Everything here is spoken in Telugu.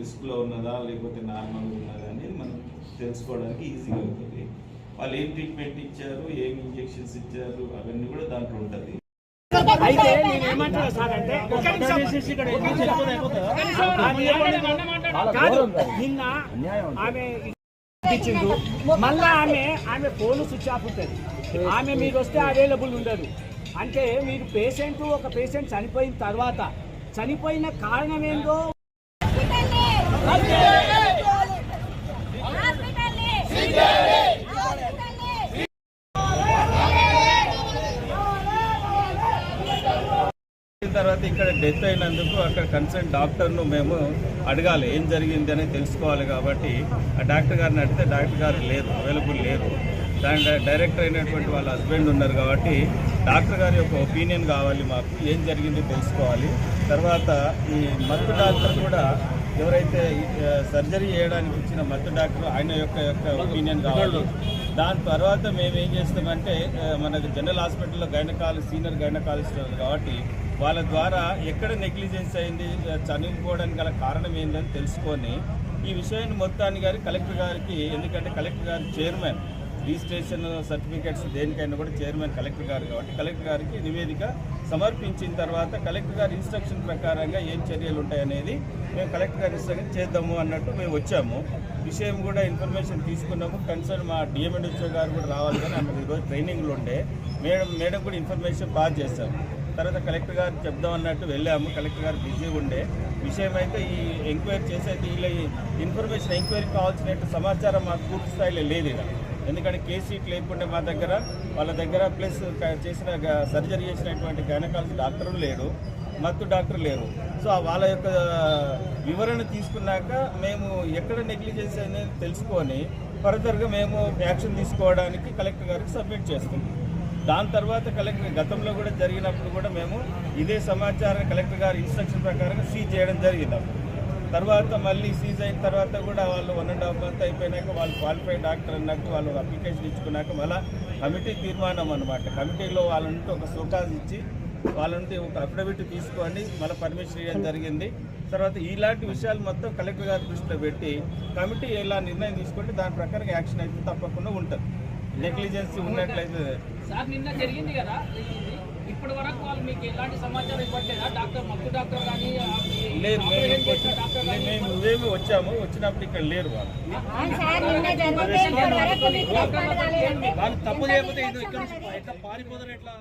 రిస్క్లో ఉన్నదా లేకపోతే నార్మల్గా ఉన్నదా అనేది మనం తెలుసుకోవడానికి ఈజీగా అవుతుంది వాళ్ళు ఏం ట్రీట్మెంట్ ఇచ్చారు ఏం ఇంజెక్షన్స్ ఇచ్చారు అవన్నీ కూడా దాంట్లో ఉంటుంది అయితే నేను ఏమంటున్నా సార్ అంటే ఆమె- కాదు నిన్న ఆమె ఇచ్చిండు మళ్ళా ఆమె ఆమె ఫోన్ స్విచ్ ఆఫ్ ఉంటుంది ఆమె మీరు వస్తే అవైలబుల్ ఉండదు అంటే మీరు పేషెంట్ ఒక పేషెంట్ చనిపోయిన తర్వాత చనిపోయిన కారణం ఏందో తర్వాత ఇక్కడ డెత్ అయినందుకు అక్కడ కన్సర్న్ డాక్టర్ను మేము అడగాలి. ఏం జరిగింది అనేది తెలుసుకోవాలి కాబట్టి ఆ డాక్టర్ గారిని అడిగితే డాక్టర్ గారు లేరు అవైలబుల్ లేరు. దాని డైరెక్టర్ అయినటువంటి వాళ్ళ హస్బెండ్ ఉన్నారు కాబట్టి డాక్టర్ గారి యొక్క ఒపీనియన్ కావాలి మాకు. ఏం జరిగింది తెలుసుకోవాలి. తర్వాత ఈ మత్తు డాక్టర్ కూడా ఎవరైతే సర్జరీ చేయడానికి ఇచ్చిన మత డాక్టర్ ఆయన యొక్క యొక్క ఒపీనియన్ కావాలి. దాని తర్వాత మేము ఏం చేస్తామంటే మనకు జనరల్ హాస్పిటల్లో గైనకాలజీ సీనియర్ గైనకాలజిస్ట్ కాబట్టి వాళ్ళ ద్వారా ఎక్కడ నెగ్లిజెన్స్ అయింది చనిపోవడానికి గల కారణం ఏందని తెలుసుకొని ఈ విషయాన్ని మొత్తాన్ని గారి కలెక్టర్ గారికి ఎందుకంటే కలెక్టర్ గారి చైర్మన్ రిజిస్ట్రేషన్ సర్టిఫికేట్స్ దేనికైనా కూడా చైర్మన్ కలెక్టర్ గారు కాబట్టి కలెక్టర్ గారికి నివేదిక సమర్పించిన తర్వాత కలెక్టర్ గారి ఇన్స్ట్రక్షన్ ప్రకారంగా ఏం చర్యలు ఉంటాయనేది మేము కలెక్టర్ గారి ఇన్స్ట్రక్షన్ చేద్దాము అన్నట్టు మేము వచ్చాము. విషయం కూడా ఇన్ఫర్మేషన్ తీసుకున్నాము. కన్సర్న్ మా డిఎంఎడ్హెచ్ఓ గారు కూడా రావాలి కానీ ఆమె ఈరోజు ట్రైనింగ్లు ఉండే. మేడం మేడం కూడా ఇన్ఫర్మేషన్ పాస్ చేశాము తర్వాత కలెక్టర్ గారు చెప్దాం అన్నట్టు వెళ్ళాము. కలెక్టర్ గారు బిజీగా ఉండే. విషయం అయితే ఈ ఎంక్వైరీ చేసేది ఇలా ఇన్ఫర్మేషన్ ఎంక్వైరీ కావాల్సినట్టు సమాచారం మాకు పూర్తి స్థాయిలో లేదు ఇక్కడ ఎందుకంటే కేసీట్ లేకుంటే మా దగ్గర వాళ్ళ దగ్గర ప్లస్ చేసిన సర్జరీ చేసినటువంటి గైనకాలజీ డాక్టరు లేడు మత్తు డాక్టర్ లేరు. సో వాళ్ళ యొక్క వివరణ తీసుకున్నాక మేము ఎక్కడ నెగ్లిజెన్స్ అనేది తెలుసుకొని ఫర్దర్గా మేము యాక్షన్ తీసుకోవడానికి కలెక్టర్ గారికి సబ్మిట్ చేస్తున్నాం. దాని తర్వాత కలెక్టర్ గతంలో కూడా జరిగినప్పుడు కూడా మేము ఇదే సమాచారం కలెక్టర్ గారి ఇన్స్ట్రక్షన్ ప్రకారంగా సీజ్ చేయడం జరిగింది అప్పుడు తర్వాత మళ్ళీ సీజ్ అయిన తర్వాత కూడా వాళ్ళు వన్ అండ్ హాఫ్ మంత్ అయిపోయినాక వాళ్ళు క్వాలిఫైడ్ డాక్టర్ అన్నట్టు వాళ్ళు అప్లికేషన్ ఇచ్చుకున్నాక మళ్ళీ కమిటీ తీర్మానం అనమాట కమిటీలో వాళ్ళంటే ఒక సోకాజ్ ఇచ్చి వాళ్ళంటే ఒక అఫిడవిట్ తీసుకొని మళ్ళీ పర్మిషన్ ఇవ్వడం జరిగింది. తర్వాత ఇలాంటి విషయాలు మొత్తం కలెక్టర్ గారి దృష్టిలో పెట్టి కమిటీ ఎలా నిర్ణయం తీసుకుంటే దాని ప్రకారం యాక్షన్ అయితే తప్పకుండా ఉంటుంది. నెగ్లిజెన్సీ ఉన్నట్లయితే సార్ నిన్న జరిగింది కదా ఇప్పటి వరకు వాళ్ళు మీకు ఎలాంటి సమాచారం ఇవ్వట్లేదా? డాక్టర్ మక్కు డాక్టర్ కానీ లేరు మేము ఉదయం వచ్చాము వచ్చినప్పుడు ఇక్కడ లేరు వాళ్ళు. వాళ్ళు తప్పు చేయకపోతే ఇక్కడ పారిపోతారు ఎట్లా?